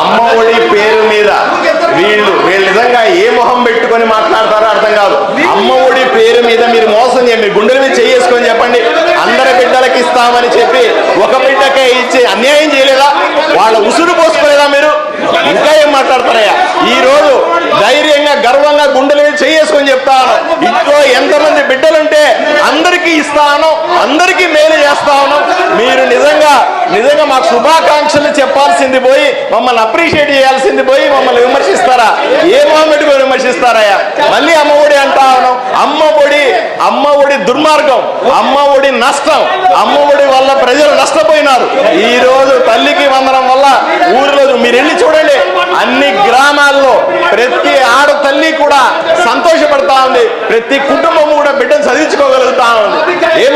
అమ్మ ఒడి పేరు మీద వీళ్ళు వీళ్ళు నిజంగా ఏ మొహం పెట్టుకొని మాట్లాడతారో అర్థం కాదు. అమ్మ ఒడి పేరు మీద మీరు మోసం చేయండి గుండెల మీద చేసుకొని చెప్పండి. అందరి బిడ్డలకి ఇస్తామని చెప్పి ఒక బిడ్డకే ఇచ్చి అన్యాయం చేయలేదా? వాళ్ళ ఉసురు పోసుకోలేదా మీరు? ఇంకా ఏం మాట్లాడతారయ్యా? ఈ రోజు ధైర్యంగా గర్వంగా గుండెల మీద చేసుకొని చెప్తాను. ఇంట్లో ఎంతమంది బిడ్డలుంటే అందరికీ ఇస్తాను అందరికీ మేలు చేస్తాను. నిజంగా మాకు శుభాకాంక్షలు చెప్పాల్సింది పోయి మమ్మల్ని అప్రిషియేట్ చేయాల్సింది పోయి మమ్మల్ని విమర్శిస్తారా? ఏ మొహమ్మడి విమర్శిస్తారయ్యా? మళ్ళీ అమ్మ ఒడి అంటా ఉన్నాం. అమ్మ ఒడి అమ్మ ఒడి దుర్మార్గం అమ్మ ఒడి నష్టం అమ్మ ఒడి వల్ల ప్రజలు నష్టపోయినారు. ఈ రోజు తల్లికి వందనం వల్ల ఊరిలో మీరు వెళ్ళి చూడండి. అన్ని గ్రామాల్లో ప్రతి ఆడ తల్లి కూడా సంతోషపడతా ఉంది. ప్రతి కుటుంబం కూడా బిడ్డను చదివించుకోగలుగుతా ఉంది. ఏం